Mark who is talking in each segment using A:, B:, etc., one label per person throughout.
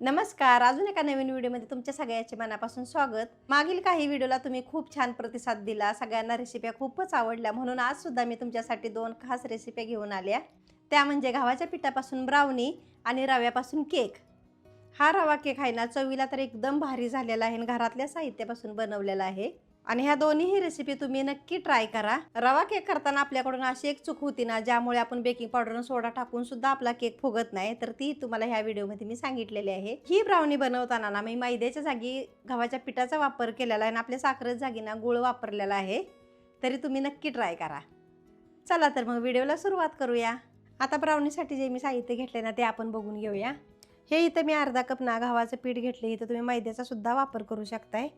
A: नमस्कार. अजून एका नवीन व्हिडिओमध्ये तुमच्या सगळ्याचे मनापासून स्वागत. मागील काही व्हिडिओला तुम्ही खूप छान प्रतिसाद दिला. सगळ्यांना रेसिप्या खूपच आवडल्या. म्हणून आज सुद्धा मी तुमच्यासाठी दोन खास रेसिप्या घेऊन आल्या. त्या म्हणजे गव्हाच्या पिठापासून ब्राउनी आणि रव्यापासून केक हा रवा केक आहे ना चवीला तर एकदम भारी झालेला आहे आणि घरातल्या साहित्यापासून बनवलेला आहे. आणि ह्या दोन्हीही रेसिपी तुम्ही नक्की ट्राय करा. रवा केक करताना आपल्याकडून अशी एक चूक होती ना ज्यामुळे आपण बेकिंग पावडर सोडा टाकून सुद्धा आपला केक फुगत नाही. तर ती तुम्हाला ह्या व्हिडिओमध्ये मी सांगितलेली आहे. ही ब्राउनी बनवताना ना मी मैद्याच्या जागी गव्हाच्या पिठाचा वापर केलेला आहे आणि आपल्या साखरेच्या जागी ना गुळ वापरलेला आहे. तरी तुम्ही नक्की ट्राय करा. चला तर मग व्हिडिओला सुरुवात करूया. आता ब्राउनीसाठी जे मी साहित्य घेतले ना ते आपण बघून घेऊया. हे इथं मी अर्धा कप ना गव्हाचं पीठ घेतले इथं तुम्ही मैद्याचा सुद्धा वापर करू शकताय.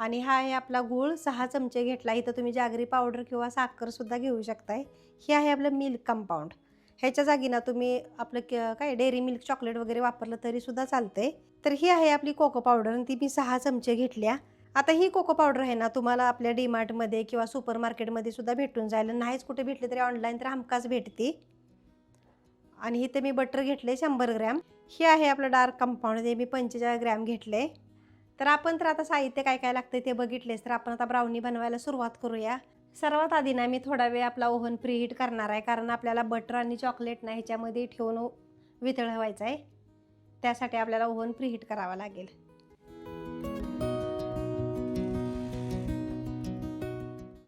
A: आणि हा आहे आपला गूळ सहा चमचे घेतला. इथं तुम्ही जागरी पावडर किंवा साखरसुद्धा घेऊ शकताय. हे आहे आपलं मिल्क कंपाऊंड ह्याच्या जागी ना तुम्ही आपलं क काय डेअरी मिल्क चॉकलेट वगैरे वापरलं तरीसुद्धा चालतंय. तर ही आहे आपली कोको पावडर आणि ती मी सहा चमचे घेतल्या. आता ही कोको पावडर आहे ना तुम्हाला आपल्या डीमार्टमध्ये किंवा सुपर मार्केटमध्ये सुद्धा भेटून जाईल नाहीच कुठे भेटले तरी ऑनलाईन तर हमखास भेटते. आणि इथे मी बटर घेतले शंभर ग्रॅम. हे आहे आपलं डार्क कंपाऊंड ते मी पंचेचाळीस ग्रॅम घेतले तर आपण तर आता साहित्य काय काय लागतं ते बघितलेस तर आपण आता ब्राउनी बनवायला सुरुवात करूया. सर्वात आधी ना मी थोडा वेळ आपला ओव्हन प्रीहीट करणार आहे. कारण आपल्याला बटर आणि चॉकलेट ना ह्याच्यामध्ये ठेवून वितळवायचं आहे. त्यासाठी आपल्याला ओव्हन प्रीहीट करावा लागेल.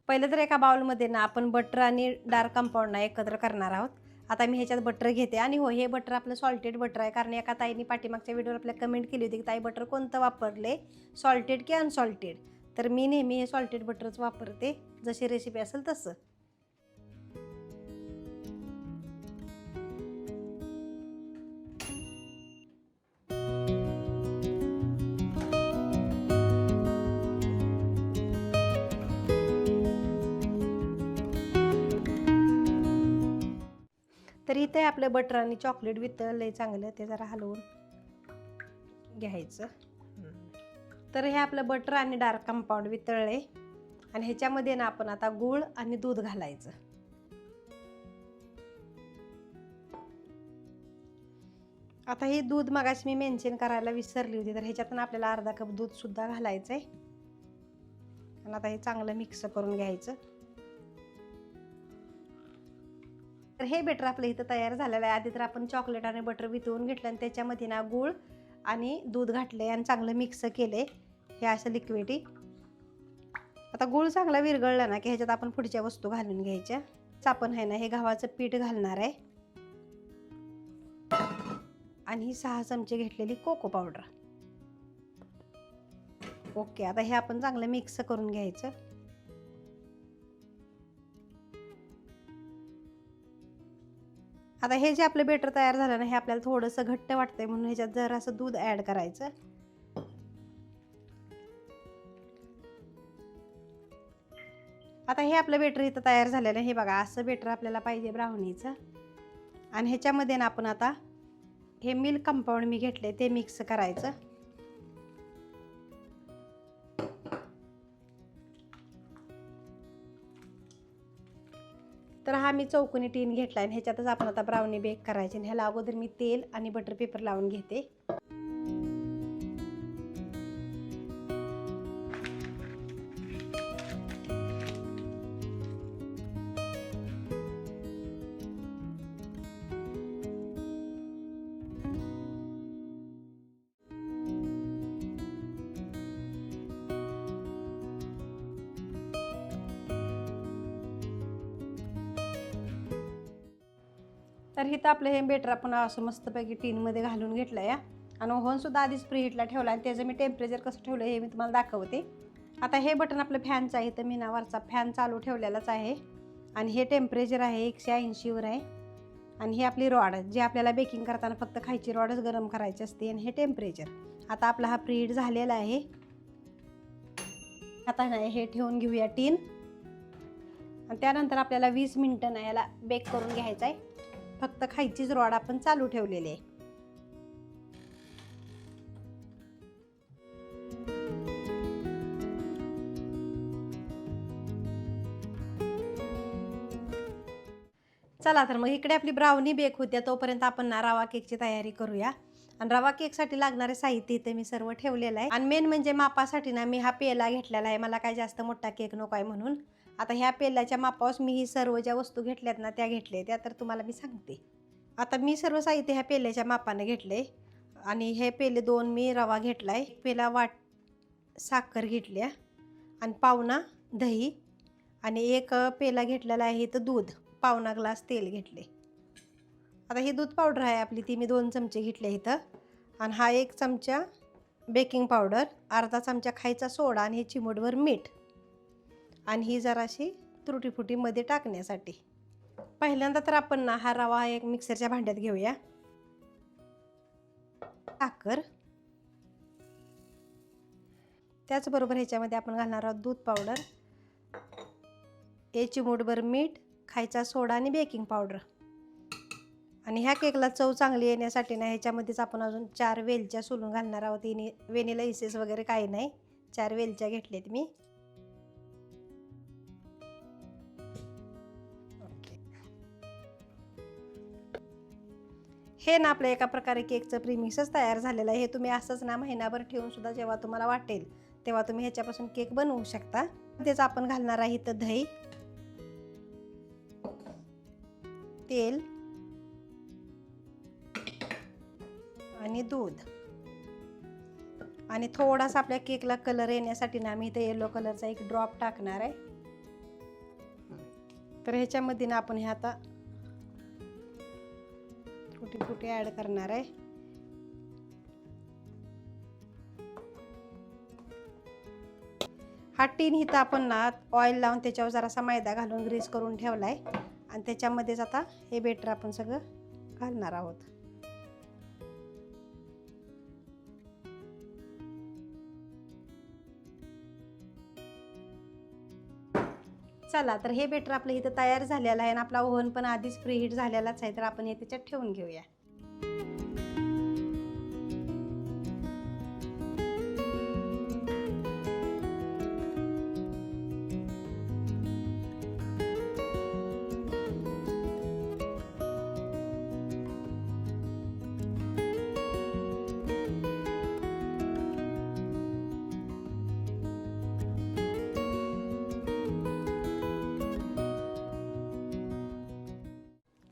A: पहिलं तर एका बाउलमध्ये ना आपण बटर आणि डार्क कंपाऊंड ना एकत्र करणार आहोत. आता मी ह्याच्यात बटर घेते. आणि हो हे बटर आपलं सॉल्टेड बटर आहे. कारण एका ताईने पाठीमागच्या व्हिडिओवर आपल्या कमेंट केली होती की ताई बटर कोणतं वापरले? सॉल्टेड की अनसॉल्टेड तर मी नेहमी हे सॉल्टेड बटरच वापरते. जशी रेसिपी असेल तसं. तर इथे आपलं बटर आणि चॉकलेट वितळलंय चांगलं ते जरा हलवून घ्यायचं. तर हे आपलं बटर आणि डार्क कंपाऊंड वितळले आणि ह्याच्यामध्ये ना आपण आता गूळ आणि दूध घालायचं. आता हे दूध मगाशी मी मेन्शन करायला विसरली होती तर ह्याच्यातून आपल्याला अर्धा कप दूध सुद्धा घालायचं आहे आणि आता हे चांगलं मिक्स करून घ्यायचं. तर हे बेटर आपलं इथं तयार झालेलं आहे. आधी तर आपण चॉकलेट आणि बटर वितळून घेतलं आणि त्याच्यामध्ये ना गूळ आणि दूध घातले आणि चांगलं मिक्स केले हे असं लिक्विडी आता गूळ चांगला विरघळला ना की ह्याच्यात आपण पुढच्या वस्तू घालून घ्यायच्या. आपण आहे ना हे गव्हाचं पीठ घालणार आहे. आणि ही सहा चमचे घेतलेली कोको पावडर ओके आता हे आपण चांगलं मिक्स करून घ्यायचं. आता हे जे आपलं बेटर तयार झालं ना हे आपल्याला थोडंसं घट्ट वाटतंय म्हणून ह्याच्यात जरासं दूध ॲड करायचं. आता हे आपलं बेटर इथं तयार झालेलं आहे. हे बघा असं बेटर आपल्याला पाहिजे ब्राउनीचं आणि ह्याच्यामध्ये ना आपण आता हे मिल्क कंपाऊंड मी घेतले ते मिक्स करायचं. तर हा मी चौकोनी टीन घेतला आणि ह्याच्यातच आपण आता ब्राउनी बेक करायचे आणि ह्याला अगोदर मी तेल आणि बटर पेपर लावून घेते. तर हिथं आपलं हे बेटर आपण असं मस्तपैकी टीनमध्ये घालून घेतलं या. आणि ओव्हनसुद्धा आधीच प्रीहीटला ठेवला आणि त्याचं मी टेम्परेचर कसं ठेवलं हे मी तुम्हाला दाखवते. आता हे बटन आपलं फॅनचं आहे तर मी फॅन चालू ठेवलेलाच आहे. आणि हे टेम्परेचर आहे एकशे ऐंशीवर आहे. आणि हे आपली रॉड जे आपल्याला बेकिंग करताना फक्त खायची रॉडच गरम करायची असते आणि हे टेम्परेचर. आता आपला हा प्रीहीट झालेला आहे. आता नाही हे ठेवून घेऊया टीन. आणि त्यानंतर आपल्याला वीस मिनटं ना याला बेक करून घ्यायचं आहे. फक्त खायचीच रॉड आपण चालू ठेवलेली आहे. चला तर मग इकडे आपली ब्राउनी बेक होत्या तोपर्यंत आपण ना रवा केकची तयारी करूया. आणि रवा केकसाठी लागणारे साहित्य इथे मी सर्व ठेवलेलं आहे. आणि मेन म्हणजे मापासाठी ना मी हा पेला घेतलेला आहे. मला काय जास्त मोठा केक नको आहे म्हणून. आता ह्या पेल्याच्या मापावर मी ही सर्व ज्या वस्तू घेतल्यात ना त्या घेतल्या त्या तर तुम्हाला मी सांगते. आता मी सर्व साहित्य ह्या पेल्याच्या मापाने घेतले आणि हे पेले दोन मी रवा घेतला आहे पेला वाट साखर घेतल्या. आणि पावना दही. आणि एक पेला घेतलेला आहे इथं दूध. पावना ग्लास तेल घेतले आता ही दूध पावडर आहे आपली ती मी दोन चमचे घेतले इथं. आणि हा एक चमचा बेकिंग पावडर अर्धा चमचा खायचा सोडा आणि हे चिमूटभर मीठ. आणि ही जराशी त्रुटीफुटीमध्ये टाकण्यासाठी. पहिल्यांदा तर आपण ना हा रवा एक मिक्सरच्या भांड्यात घेऊया. साखर. त्याचबरोबर ह्याच्यामध्ये आपण घालणार आहोत दूध पावडर. एक चिमूटभर मीठ खायचा सोडा आणि बेकिंग पावडर. आणि ह्या केकला चव चांगली येण्यासाठी ना ह्याच्यामध्येच आपण अजून चार वेलच्या सोलून घालणार आहोत. इने वेनिला इसेस वगैरे काही नाही. चार वेलच्या घेतल्यात मी. हे ना आपल्या एका प्रकारे केकचं प्रीमिक्सच तयार झालेलं आहे. हे तुम्ही असंच ना महिनाभर ठेवून सुद्धा जेव्हा तुम्हाला वाटेल तेव्हा तुम्ही ह्याच्यापासून केक बनवू शकता. तेच आपण घालणार आहे तर दही तेल आणि दूध. आणि थोडासा आपल्या केकला कलर येण्यासाठी ना मी इथे येलो कलरचा एक ड्रॉप टाकणार आहे. तर ह्याच्यामध्ये ना आपण हे आता शेवटी ॲड करणार आहे. हा टीन इथं आपण ना ऑइल लावून त्याच्यावर जरासा मैदा घालून ग्रीस करून ठेवला आहे आणि त्याच्यामध्येच आता हे बेटर आपण सगळं घालणार आहोत. चला तर हे बेटर आपलं इथं तयार झालेलं आहे आणि आपला ओव्हन पण आधीच प्रीहीट झालेलाच आहे तर आपण हे त्याच्यात ठेवून घेऊया.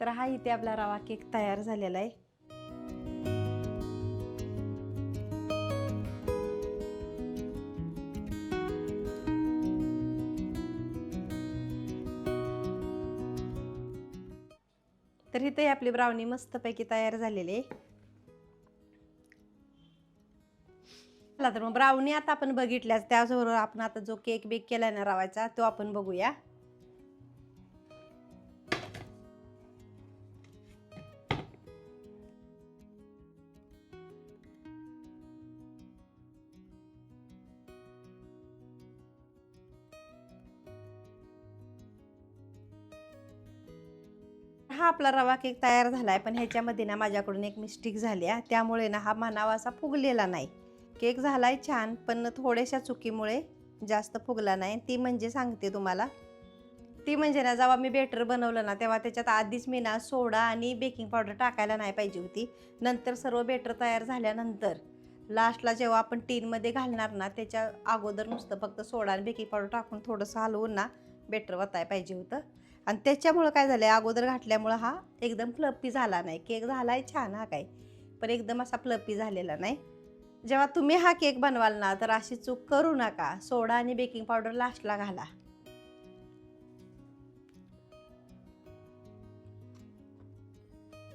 A: तर हा इथे आपला रवा केक तयार झालेला आहे. तर इथे आपली ब्राउनी मस्तपैकी तयार झालेली आहे. चला तर मग ब्राउनी आता आपण बघितल्यास त्याचबरोबर आपण आता जो केक बेक केला ना रवायचा तो आपण बघूया. हा आपला रवा केक तयार झाला आहे पण ह्याच्यामध्ये ना माझ्याकडून एक मिस्टेक झाली आहे. त्यामुळे ना हा म्हणावा असा फुगलेला नाही. केक झाला आहे छान पण थोड्याशा चुकीमुळे जास्त फुगला नाही. ती म्हणजे सांगते तुम्हाला. ती म्हणजे ना जेव्हा मी बेटर बनवलं ना तेव्हा त्याच्यात आधीच मी ना सोडा आणि बेकिंग पावडर टाकायला नाही पाहिजे होती. नंतर सर्व बेटर तयार झाल्यानंतर लास्टला जेव्हा आपण टीनमध्ये घालणार ना त्याच्या अगोदर नुसतं फक्त सोडा आणि बेकिंग पावडर टाकून थोडंसं हलवून ना बेटर वताय पाहिजे होतं. आणि त्याच्यामुळं काय झालं आहे अगोदर घातल्यामुळं हा एकदम फ्लपी झाला नाही. केक झाला आहे छान हा काय पण एकदम असा फ्लपी झालेला नाही. जेव्हा तुम्ही हा केक बनवाल ना तर अशी चूक करू नका. सोडा आणि बेकिंग पावडर लास्टला घाला.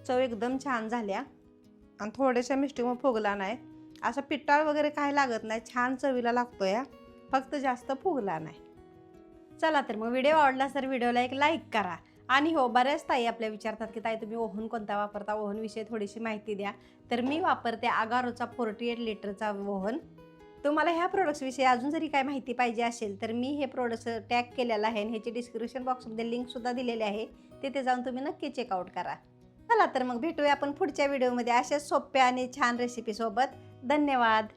A: चव एकदम छान झाल्या आणि थोड्याशा मिस्टेकमुळे फुगला नाही. असं पिटाळ वगैरे काही लागत नाही. छान चवीला लागतो या फक्त जास्त फुगला नाही. चला तर मग व्हिडिओ आवडला तर व्हिडिओला एक लाईक करा. आणि हो बऱ्याच ताई आपल्या विचारतात की ताई तुम्ही ओव्हन कोणता वापरता? ओव्हनविषयी थोडीशी माहिती द्या. तर मी वापरते आगारोचा फोर्टी एट लिटरचा ओव्हन. तुम्हाला ह्या प्रोडक्ट्सविषयी अजून जरी काय माहिती पाहिजे असेल तर मी हे प्रोडक्ट्स टॅग केलेलं आहे आणि ह्याची डिस्क्रिप्शन बॉक्समध्ये लिंकसुद्धा दिलेली आहे. तिथे जाऊन तुम्ही नक्की चेकआउट करा. चला तर मग भेटूया आपण पुढच्या व्हिडिओमध्ये अशाच सोप्या आणि छान रेसिपीसोबत धन्यवाद!